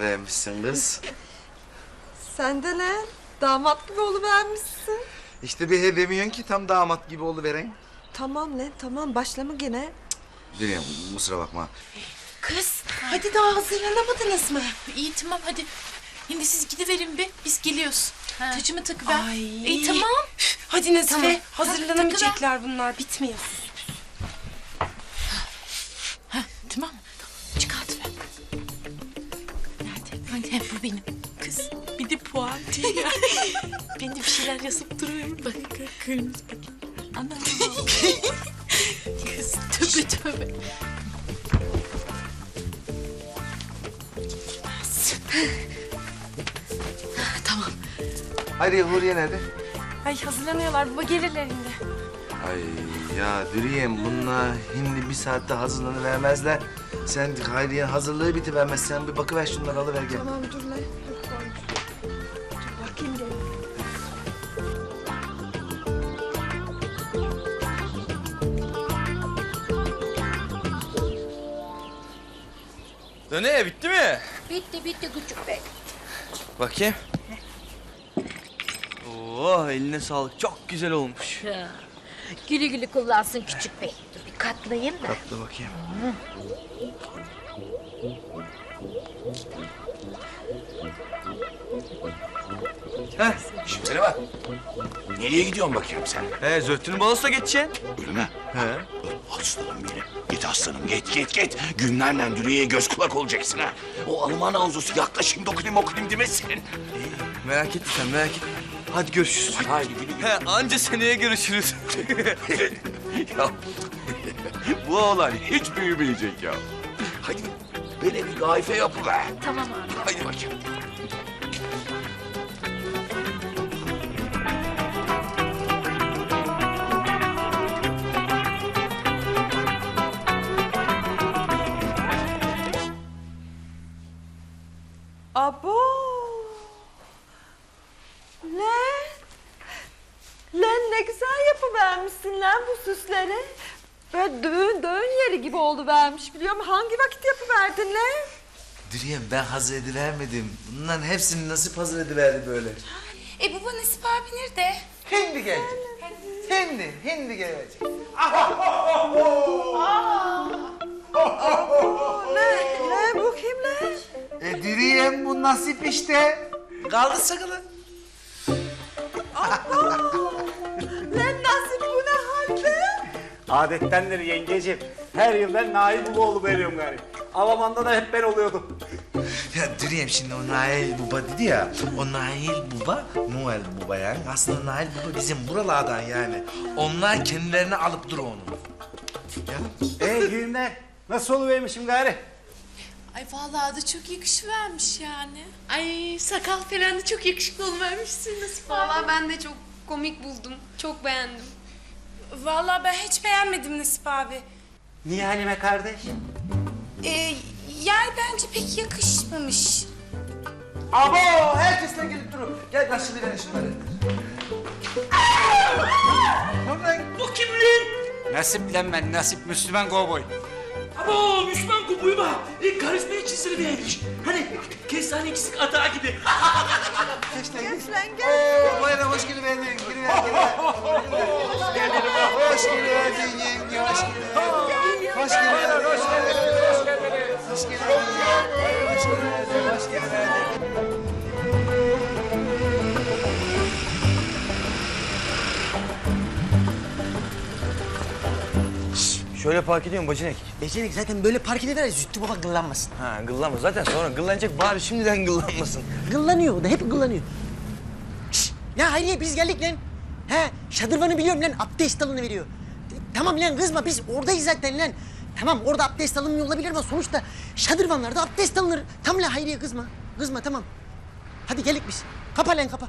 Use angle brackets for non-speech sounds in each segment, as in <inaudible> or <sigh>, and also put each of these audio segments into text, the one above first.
oluvermişsin kız. Sen de lan damat gibi oluvermişsin. İşte bir he demiyorsun ki tam damat gibi oluveren. Tamam lan tamam başlama gene. Dürüyem kusura bakma. Kız Hadi daha hazırlanamadınız mı? iyi tamam hadi. Şimdi siz gidiverin bir biz geliyoruz. Tacımı takıver. Ay. İyi tamam. Hadi Nazife Tamam. hazırlanamayacaklar bunlar bitmiyor. Benim. Kız bir de puan diye. <laughs> ben de bir şeyler yazıp duruyorum. Bak kı- kırmızı bak. Ana. Kız tövbe tövbe. Gitmez. <laughs> tamam. Hadi Huriye nerede? Ay hazırlanıyorlar baba gelirler şimdi. Ay ya Dürüyem bunlar şimdi bir saatte hazırlanıvermezler. Sen Hayriye hazırlığı bitivermezsen bir bakıver şunları alıver gel. Tamam dur lan. Dur. Dur bakayım gel. Döne bitti mi? Bitti bitti küçük bey. Bakayım. Oo eline sağlık. Çok güzel olmuş. Gülü gülü kullansın küçük bey. Katlayayım da. Tatlı bakayım. Heh. Şimdi bak. Nereye gidiyorsun bakayım sen? He Zöhtü'nün balosuna geçeceksin. Öyle mi? He. Aslanım benim. Git aslanım git git git. Günlerle Dürüye'ye göz kulak olacaksın ha. O Alman havzusu yaklaşayım dokunayım okuyayım demesin. Merak etme sen merak etme. Hadi görüşürüz. Haydi gülü gülü. He anca seneye görüşürüz. <laughs> ya, bu oğlan hiç büyümeyecek ya. Hadi böyle bir gayfe yapıver. Tamam abi. Haydi bakayım. Abo. Lan. Lan ne güzel yapıvermişsin lan bu süsleri. Böyle düğün düğün yeri gibi oldu vermiş biliyor musun? Hangi vakit yapıverdin lan? Dürüyem ben hazır edivermedim. Bunların hepsini nasip hazır ediverdi böyle. E baba Nasip abi nerede? Hindi gelecek. Hindi, hindi gelecek. Ne? Ne bu kim lan? E Dürüyem bu nasip işte. Kaldı sakalı. Lan Adettendir yengeciğim. Her yıl ben Nail Baba veriyorum gari. Alaman'da da hep ben oluyordum. Ya Dürüyem şimdi o Nail Baba dedi ya. O Nail Baba, Noel Baba yani. Aslında Nail Baba bizim buralardan yani. Onlar kendilerine alıp dur onu. Ya. Ee günler nasıl oluvermişim gari? Ay vallahi da çok yakışıvermiş yani. Ay sakal falan da çok yakışıklı Nasip abi. Vallahi ben de çok komik buldum. Çok beğendim. Vallahi ben hiç beğenmedim Nasip abi. Niye Halime kardeş? Ee, yani bence pek yakışmamış. Abo herkesten gelip durun. Gel karşılayın şunları. Bu kim lan? Nasip lan ben, nasip Müslüman kovboy. Abo Müslüman kubuyma. E, karizma sıra vermiş. Hani kestane eksik atağa gibi. Geç lan gel. Oo, buyurun hoş geldin. Giriver, giriver. Hoş geldin. Hoş geldin yenge, hoş geldin. Hoş geldin. Hoş geldin. Hoş geldin. Hoş geldin. Hoş geldin. Şöyle park ediyorum bacinek. Becerik zaten böyle park eder ya Zühtü baba gıllanmasın. Ha gıllanma zaten sonra gıllanacak bari şimdiden gıllanmasın. Gıllanıyor o da hep gıllanıyor. Şşş! Ya Hayriye biz geldik lan. He şadırvanı biliyorum lan abdest alını veriyor. Tamam lan kızma biz oradayız zaten lan. Tamam orada abdest alınmıyor olabilir ama sonuçta şadırvanlarda abdest alınır. Tam la Hayriye kızma. Kızma tamam. Hadi gelik biz. Kapa lan kapa.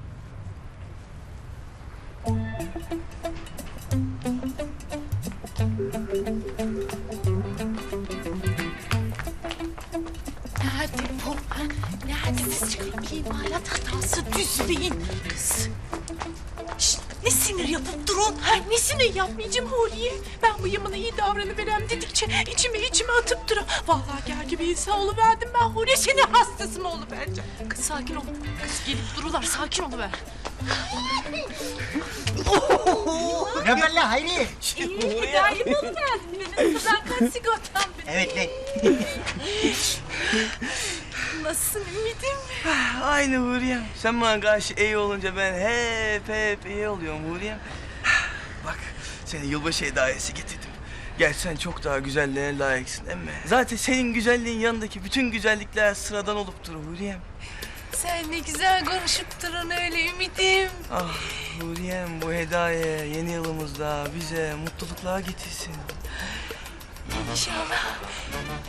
Nerede bu? Nerede siz çıkarın? İmalat hatası düzleyin. Kız. Şşt, Ne sinir yapıp durun? Ha, ne sinir yapmayacağım Huriye? Ben bu yamana iyi davranıverem dedikçe içime içime atıp durun. Vallahi gel gibi insan oluverdim ben Huriye. Senin hastası mı oluvereceğim? Kız sakin ol. Kız gelip durular sakin oluver. Ne haber lan Hayri? İyi, daim oluverdim. Benim sadakat sigortam benim. Evet lan. Nasılsın ümidim? Aynı Huriyem. Sen bana karşı iyi olunca ben hep hep iyi oluyorum Huriyem. Bak seni yılbaşı hediyesi getirdim. Gerçi sen çok daha güzelliğe layıksın emme. Zaten senin güzelliğin yanındaki bütün güzellikler sıradan olup durur Huriyem. Sen ne güzel konuşup durun öyle ümidim. Ah Huriyem bu hediye yeni yılımızda bize mutluluklar getirsin. İnşallah.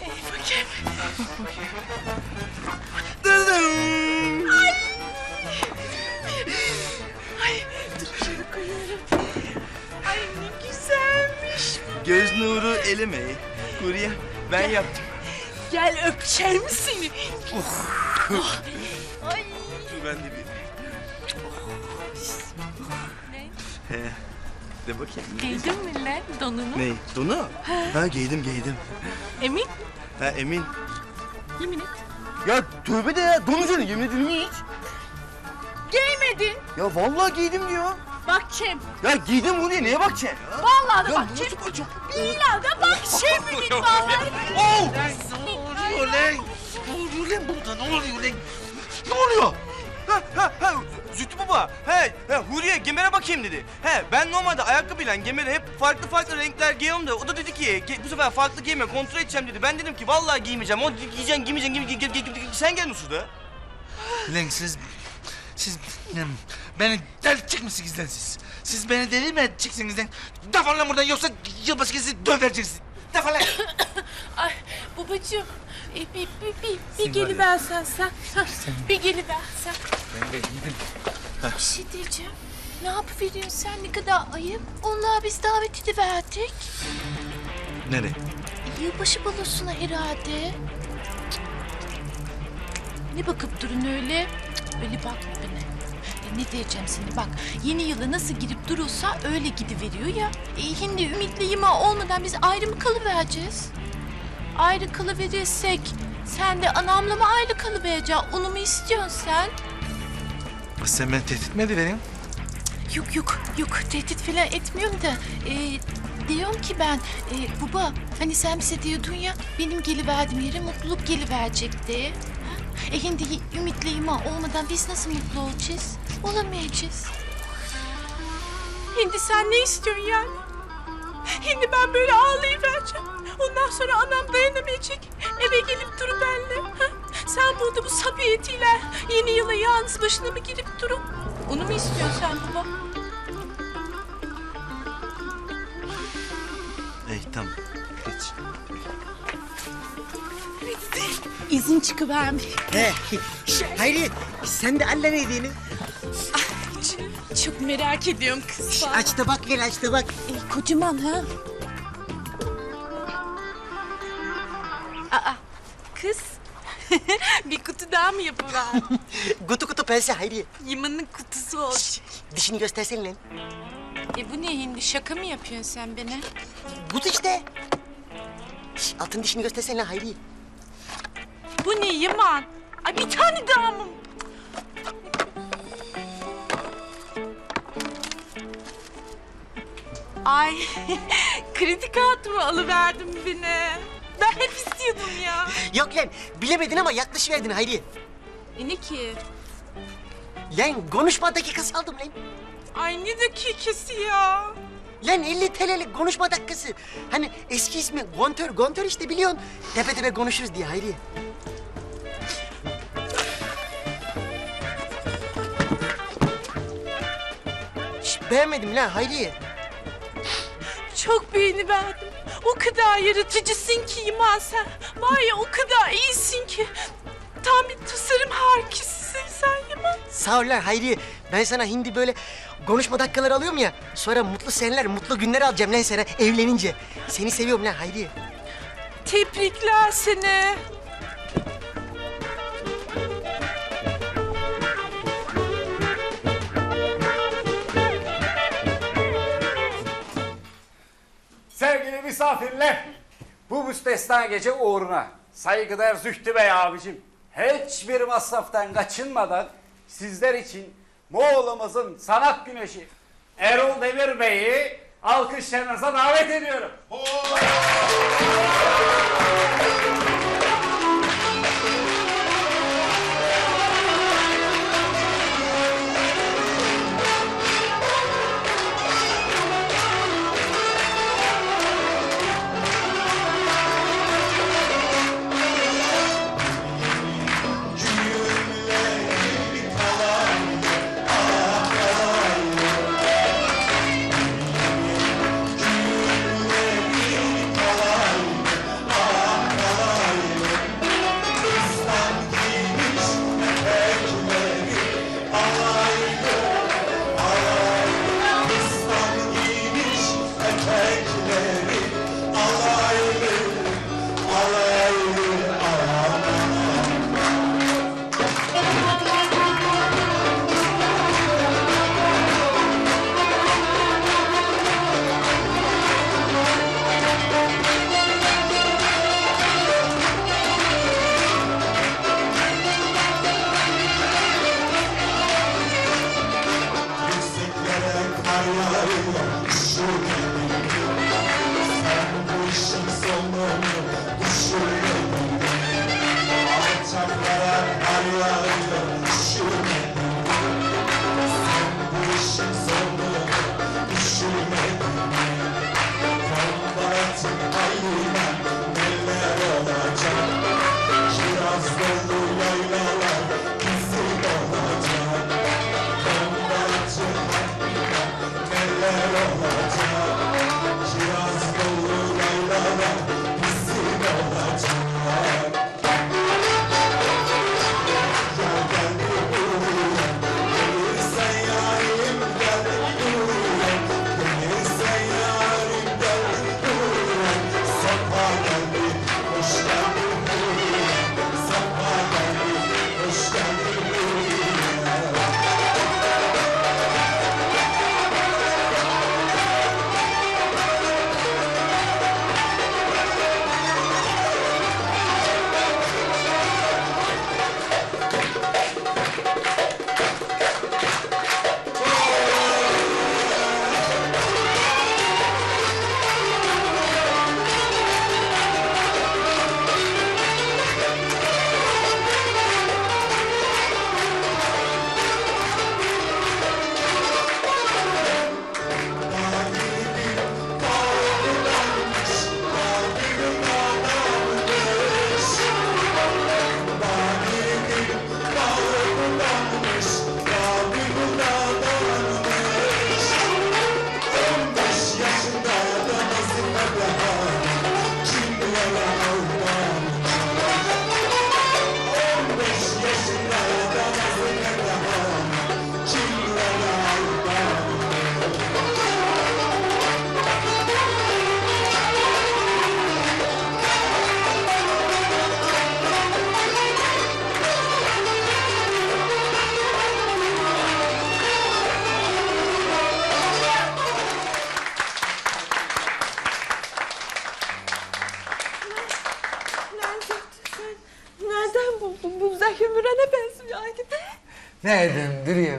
Ey bakayım. Dıdım. Ay dur şöyle koyuyorum. Ay ne güzelmiş. Göz nuru elime. Huriyem ben yaptım. Gel öpeceğim seni. Ay. De bakayım. Giydin mi lan donunu? Ne? Donu? Ha giydim giydim. Emin? Ha emin. Yemin et. Ya tövbe de ya donu senin yemin ederim hiç. Giymedin. Ya vallahi giydim diyor. Bakçem. Ya giydim Huriye neye bakacaksın ya? Vallahi da Ya bakçem. nasıl bakacağım? İlla da bakçem benim vallahi. Oh! Ne oluyor lan? Ne oluyor lan burada? Ne oluyor lan? Ne oluyor? Ha ha ha Zühtü baba. He, he Huriye gemere bakayım dedi. He ben normalde ayakkabıyla gemere hep farklı farklı renkler giyiyorum da o da dedi ki "Ge- bu sefer farklı giyme kontrol edeceğim dedi. Ben dedim ki vallahi giymeyeceğim. O dedi giyeceksin giymeyeceksin giymeyeceksin. Gel, gel, gel, Sen gel Musu'da. Lan siz... Siz lan, beni delirtecek misiniz lan siz? Siz beni deli mi edeceksiniz lan? Defol lan buradan yoksa yılbaşı sizi dövereceksiniz. Defol lan. <coughs> Ay babacığım. E, bir, bir, bir, bir geliversen sen. Ha, bir geliversen. Ben de giydim. Bir şey diyeceğim. Ne yapıveriyorsun sen ne kadar ayıp. Onlar biz davet ediverdik. Nereye? Yılbaşı balosuna herhalde. Ne bakıp durun öyle? Öyle bakma bana. Ya ne diyeceğim şimdi bak. Yeni yıla nasıl girip durursa öyle gidiveriyor ya. E, şimdi ümitli yima olmadan biz ayrı mı kalıvereceğiz? Ayrı kalıverirsek sen de anamla mı ayrı kalıvereceksin? Onu mu istiyorsun sen? Sen beni tehdit mi ediyorsun? Yok yok yok tehdit falan etmiyorum da e, diyorum ki ben e, baba hani sen bize diyordun ya benim geliverdiğim yere mutluluk geliverecekti. Ha? E şimdi ümitliyim ha olmadan biz nasıl mutlu olacağız? Olamayacağız. Şimdi sen ne istiyorsun yani? Şimdi ben böyle ağlayıvereceğim. Ondan sonra anam dayanamayacak. Eve gelip dur benimle. Ha? Sen burada bu sabiyetiyle yeni yıla yalnız başına mı girip durun? Onu mu istiyorsun sen baba? Ey tamam. Geç. İzin çıkıvermiş. He. Hayri sen de al lan hediyeni. Çok merak ediyorum kız. Aç da bak ver aç da bak. Kocaman ha. Aa, kız. <laughs> bir kutu daha mı yapıver? <laughs> Kutu kutu pense Hayri. Yımanın kutusu olacak. Dişini göstersene lan. E bu ne hindi? Şaka mı yapıyorsun sen bana? Kutu işte. Şş, altın dişini göstersene lan Hayri. Bu ne Yaman? Ay bir tane daha mı? Ay <laughs> kredi kartımı alıverdim beni. Ben hep istiyordum ya. Yok lan bilemedin ama yaklaşıverdin Hayri. E ne ki? Lan konuşma dakikası aldım lan. Ay ne dakikası ya. Lan 50 TL'lik konuşma dakikası. Hani eski ismi Gontör, Gontör işte biliyorsun. Tepe tepe konuşuruz diye Hayri. Şş, beğenmedim lan Hayri. Çok beğeniverdim. O kadar yaratıcısın ki Yaman sen. Var ya o kadar iyisin ki. Tam bir tasarım harikasısın sen Yaman. Sağ ol lan Hayri. Ben sana hindi böyle konuşma dakikaları alıyorum ya. Sonra mutlu seneler, mutlu günler alacağım lan sana evlenince. Seni seviyorum lan Hayri. Tebrikler seni. Misafirler. Bu müstesna gece uğruna saygıdeğer Zühtü Bey abicim hiçbir masraftan kaçınmadan sizler için Moğol'umuzun sanat güneşi Erol Demir Bey'i alkışlarınıza davet ediyorum. Lan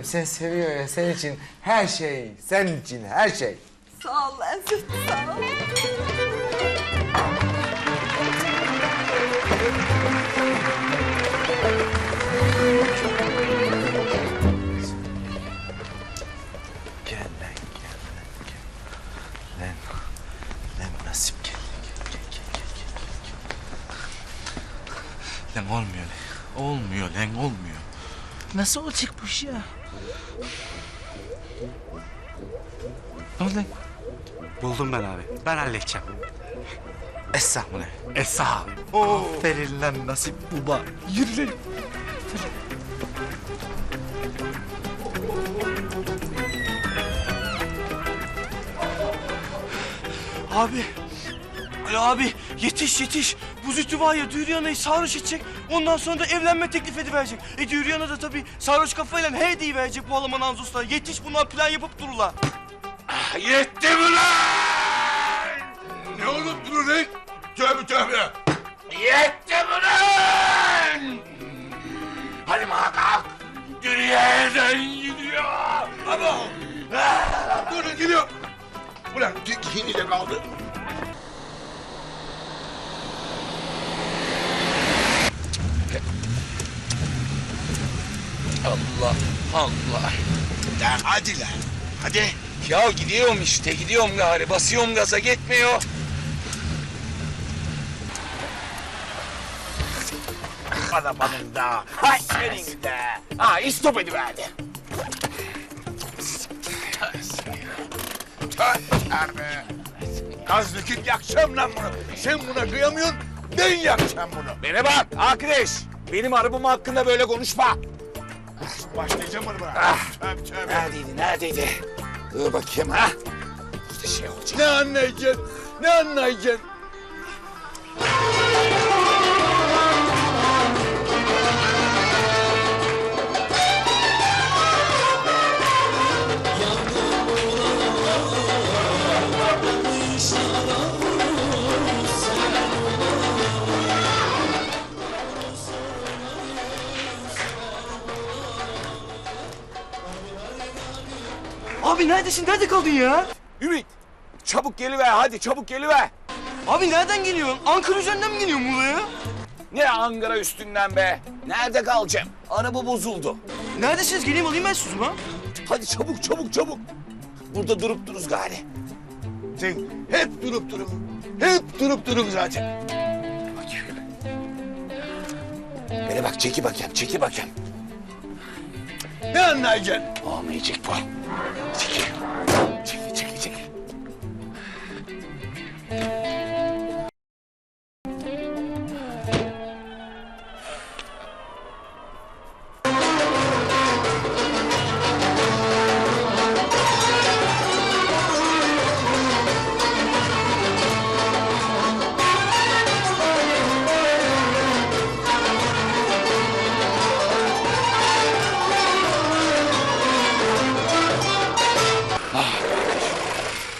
Nereden duruyorum sen seviyor ya senin için her şey senin için her şey. Sağ ol lan Zühtü sağ ol. Gel lan gel lan gel. Lan, lan nasip gel. Gel gel gel gel gel. gel. Lan olmuyor lan. Olmuyor lan olmuyor. Nasıl olacak bu iş ya? Ne oldu? Buldum ben abi. Ben halledeceğim. Esra mı lan? Esra abi. Aferin lan nasip baba. Yürü lan. Abi. Ali abi yetiş yetiş. Bu zütü var ya Dürüyana'yı sarhoş edecek. Ondan sonra da evlenme teklif ediverecek. E Dürüyana da tabii sarhoş kafayla he deyiverecek bu Alman Anzus'la. Yetiş bunlar plan yapıp dururlar. Yetti mi lan? Ne olup durur lan? Tövbe tövbe. Yetti ulan! Hadi muhakkak. Dünyadan gidiyor. Ama. Durun gidiyor. Ulan yine de kaldı. Allah Allah. Lan hadi lan. Hadi. Ya gidiyorum işte gidiyorum gari basıyorum gaza gitmiyor. Arabanın da. Hay senin de. Ha istop ediverdi. Tövbe. Gaz döküp yakacağım lan bunu. Sen buna kıyamıyorsun, ben yakacağım bunu. Bana bak arkadaş. Benim arabam hakkında böyle konuşma. Başlayacağım bunu buna. Ah. Tövbe tövbe. Neredeydi neredeydi? Dur bakayım ha. Burada şey olacak. Ne anlayacaksın? Ne anlayacaksın? Neredesin? Nerede kaldın ya? Ümit çabuk geliver hadi çabuk geliver. Abi nereden geliyorsun? Ankara üzerinden mi geliyorsun Muğla'ya? Ne Ankara üstünden be? Nerede kalacağım? Araba bozuldu. Neredesiniz? Geleyim alayım ben sizi ha. Hadi çabuk çabuk çabuk. Burada durup duruz gari. Sen hep durup durun. Hep durup durun zaten. Bana bak çeki bakayım çeki bakayım. Ne anlayacaksın? Olmayacak bu. Çeki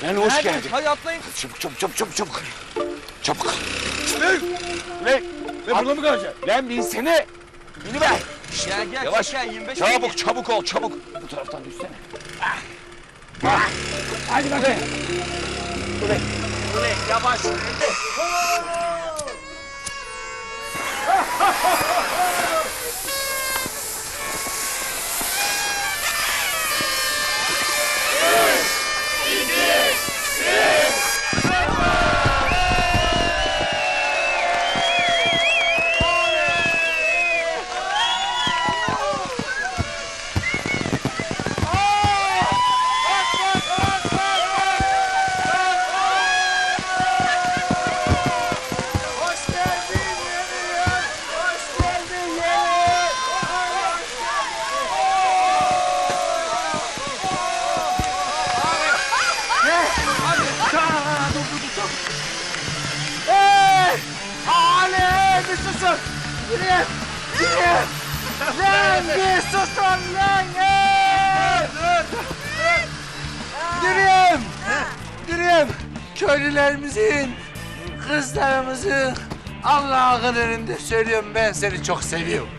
Lan hoş geldin. Hadi atlayın. Çabuk çabuk çabuk çabuk çabuk. Çabuk. Lan! Lan, Ben burada mı kalacağım? lan binsene. Biniver. Gel gel. Yavaş. Gel 25 Çabuk çabuk ol çabuk. Bu taraftan düşsene. Ah. Ah. Hadi bakayım. Ulan, ulan yavaş. Ali <laughs> Önünde söylüyorum ben seni çok seviyorum.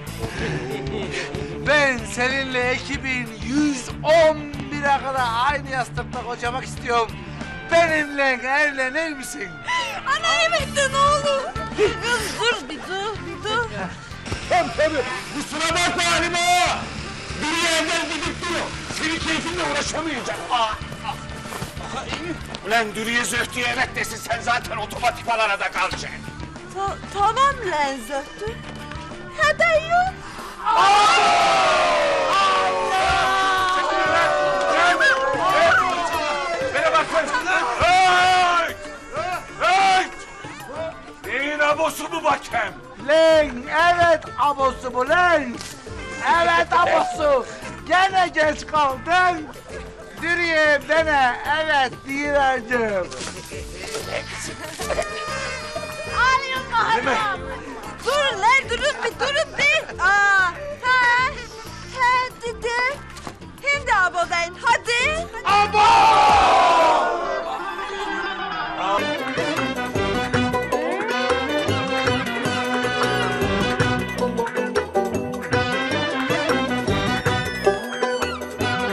Ben seninle ekibin 111'e kadar aynı yastıkta kocamak istiyorum. Benimle evlenir misin? Ana evet de ne olur. Dur bir dur bir dur. Tabii tabii. Kusura bakma Halime. Bir yerden gidip duruyor. Senin keyfinle uğraşamayacak. Aa. Ulan Dürüye Zöhtü'ye evet desin sen zaten otomatik arada kalacaksın. Ta- tamam lan yok. Sen. Hey! Hey! Neyin abosu bu bakayım? Lan evet abosu bu lan. Evet abosu. Gene geç kaldın. Dürüye bana evet diyiverdim yok anam. Durun lan durun bir durun bir. Aa, ha, ha dedi. Hem de abodan hadi. hadi. Abo!